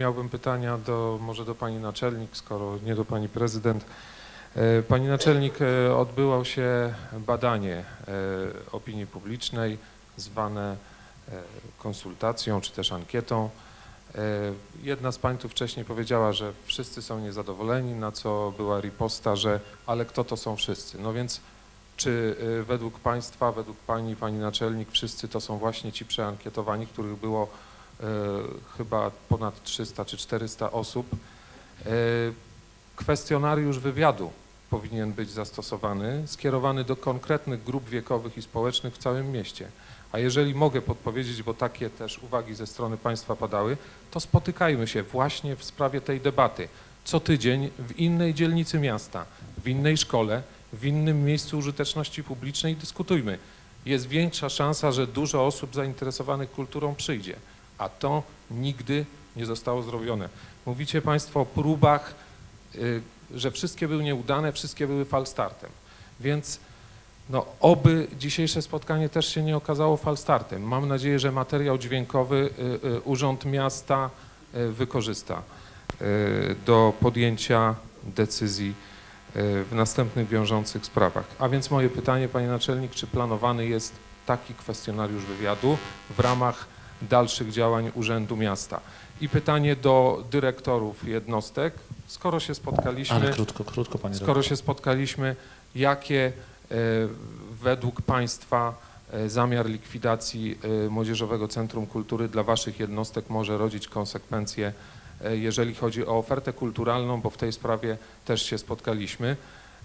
Miałbym pytania do, może do pani naczelnik, skoro nie do pani prezydent. E, Pani naczelnik, e, odbyło się badanie e, opinii publicznej zwane konsultacją czy też ankietą. Jedna z pań tu wcześniej powiedziała, że wszyscy są niezadowoleni, na co była riposta, że ale kto to są wszyscy? No więc czy według państwa, według pani, pani naczelnik, wszyscy to są właśnie ci przeankietowani, których było chyba ponad 300 czy 400 osób. E, Kwestionariusz wywiadu powinien być zastosowany, skierowany do konkretnych grup wiekowych i społecznych w całym mieście. A jeżeli mogę podpowiedzieć, bo takie też uwagi ze strony państwa padały, to spotykajmy się właśnie w sprawie tej debaty co tydzień w innej dzielnicy miasta, w innej szkole, w innym miejscu użyteczności publicznej dyskutujmy. Jest większa szansa, że dużo osób zainteresowanych kulturą przyjdzie, a to nigdy nie zostało zrobione. Mówicie Państwo o próbach, y, że wszystkie były nieudane, wszystkie były falstartem. Więc no, oby dzisiejsze spotkanie też się nie okazało falstartem. Mam nadzieję, że materiał dźwiękowy y, y, Urząd Miasta wykorzysta do podjęcia decyzji w następnych wiążących sprawach. A więc moje pytanie, Panie Naczelnik, czy planowany jest taki kwestionariusz wywiadu w ramach dalszych działań Urzędu Miasta? I pytanie do dyrektorów jednostek, skoro się spotkaliśmy... Ale krótko, krótko, panie Skoro się spotkaliśmy, jakie e, według Państwa e, zamiar likwidacji e, Młodzieżowego Centrum Kultury dla Waszych jednostek może rodzić konsekwencje, e, jeżeli chodzi o ofertę kulturalną, bo w tej sprawie też się spotkaliśmy.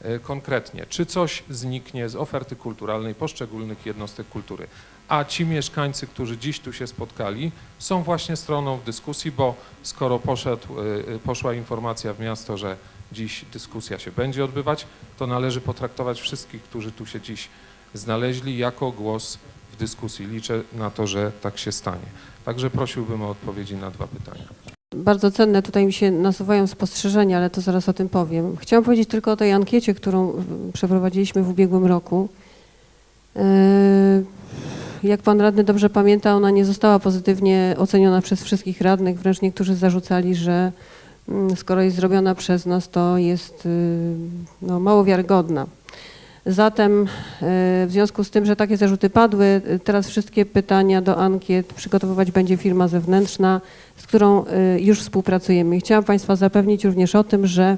E, Konkretnie, czy coś zniknie z oferty kulturalnej poszczególnych jednostek kultury? A ci mieszkańcy, którzy dziś tu się spotkali, są właśnie stroną w dyskusji, bo skoro poszedł, e, e, poszła informacja w miasto, że dziś dyskusja się będzie odbywać, to należy potraktować wszystkich, którzy tu się dziś znaleźli, jako głos w dyskusji. Liczę na to, że tak się stanie. Także prosiłbym o odpowiedzi na dwa pytania. Bardzo cenne, tutaj mi się nasuwają spostrzeżenia, ale to zaraz o tym powiem. Chciałam powiedzieć tylko o tej ankiecie, którą y, przeprowadziliśmy w ubiegłym roku. Jak pan radny dobrze pamięta, ona nie została pozytywnie oceniona przez wszystkich radnych, wręcz niektórzy zarzucali, że mm, skoro jest zrobiona przez nas, to jest y, no, mało wiarygodna. Zatem y, w związku z tym, że takie zarzuty padły, y, teraz wszystkie pytania do ankiet przygotowywać będzie firma zewnętrzna, z którą już współpracujemy. Chciałam Państwa zapewnić również o tym, że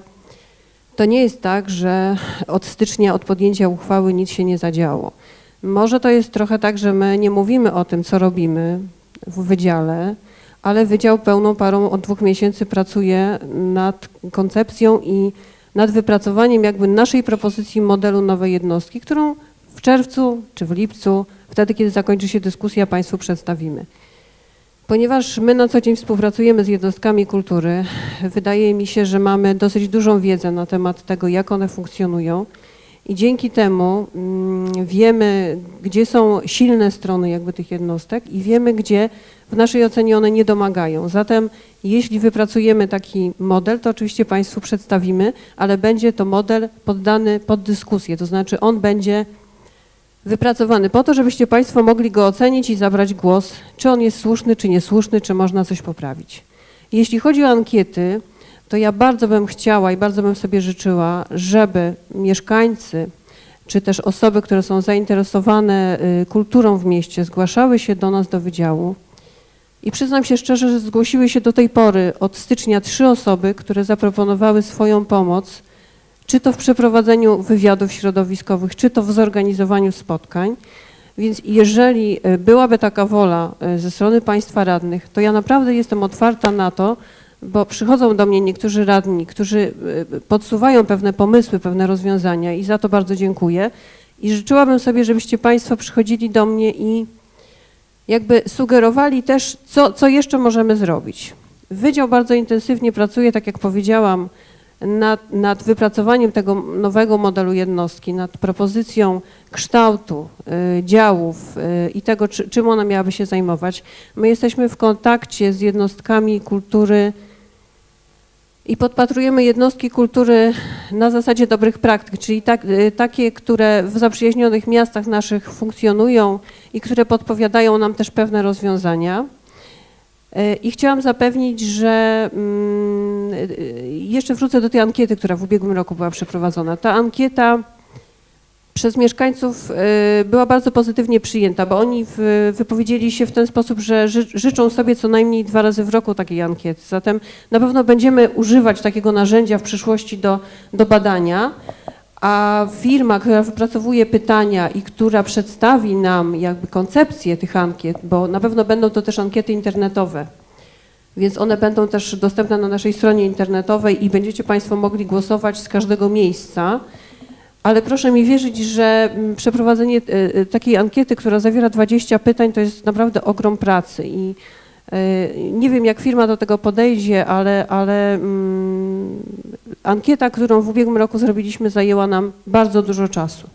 to nie jest tak, że od stycznia, od podjęcia uchwały nic się nie zadziało. Może to jest trochę tak, że my nie mówimy o tym, co robimy w wydziale, ale wydział pełną parą od dwóch miesięcy pracuje nad koncepcją i nad wypracowaniem jakby naszej propozycji modelu nowej jednostki, którą w czerwcu czy w lipcu, wtedy kiedy zakończy się dyskusja, Państwu przedstawimy. Ponieważ my na co dzień współpracujemy z jednostkami kultury, wydaje mi się, że mamy dosyć dużą wiedzę na temat tego, jak one funkcjonują i dzięki temu mm, wiemy, gdzie są silne strony jakby tych jednostek i wiemy, gdzie w naszej ocenie one nie domagają. Zatem jeśli wypracujemy taki model, to oczywiście Państwu przedstawimy, ale będzie to model poddany pod dyskusję, to znaczy on będzie wypracowany po to, żebyście Państwo mogli go ocenić i zabrać głos, czy on jest słuszny, czy niesłuszny, czy można coś poprawić. Jeśli chodzi o ankiety, to ja bardzo bym chciała i bardzo bym sobie życzyła, żeby mieszkańcy, czy też osoby, które są zainteresowane y, kulturą w mieście, zgłaszały się do nas do wydziału. I przyznam się szczerze, że zgłosiły się do tej pory od stycznia trzy osoby, które zaproponowały swoją pomoc czy to w przeprowadzeniu wywiadów środowiskowych, czy to w zorganizowaniu spotkań. Więc jeżeli e, byłaby taka wola e, ze strony państwa radnych, to ja naprawdę jestem otwarta na to, bo przychodzą do mnie niektórzy radni, którzy e, podsuwają pewne pomysły, pewne rozwiązania i za to bardzo dziękuję. I życzyłabym sobie, żebyście państwo przychodzili do mnie i jakby sugerowali też, co, co jeszcze możemy zrobić. Wydział bardzo intensywnie pracuje, tak jak powiedziałam, nad, nad wypracowaniem tego nowego modelu jednostki, nad propozycją kształtu y, działów y, i tego, czy, czym ona miałaby się zajmować. My jesteśmy w kontakcie z jednostkami kultury i podpatrujemy jednostki kultury na zasadzie dobrych praktyk, czyli tak, y, takie, które w zaprzyjaźnionych miastach naszych funkcjonują i które podpowiadają nam też pewne rozwiązania. E, I chciałam zapewnić, że mm, e, jeszcze wrócę do tej ankiety, która w ubiegłym roku była przeprowadzona. Ta ankieta przez mieszkańców e, była bardzo pozytywnie przyjęta, bo oni wypowiedzieli się w ten sposób, że ży, życzą sobie co najmniej dwa razy w roku takiej ankiety. Zatem na pewno będziemy używać takiego narzędzia w przyszłości do, do badania. A firma, która wypracowuje pytania i która przedstawi nam jakby koncepcję tych ankiet, bo na pewno będą to też ankiety internetowe, więc one będą też dostępne na naszej stronie internetowej i będziecie Państwo mogli głosować z każdego miejsca. Ale proszę mi wierzyć, że mm, przeprowadzenie e, e, takiej ankiety, która zawiera 20 pytań, to jest naprawdę ogrom pracy i e, nie wiem, jak firma do tego podejdzie, ale, ale mm, ankieta, którą w ubiegłym roku zrobiliśmy, zajęła nam bardzo dużo czasu.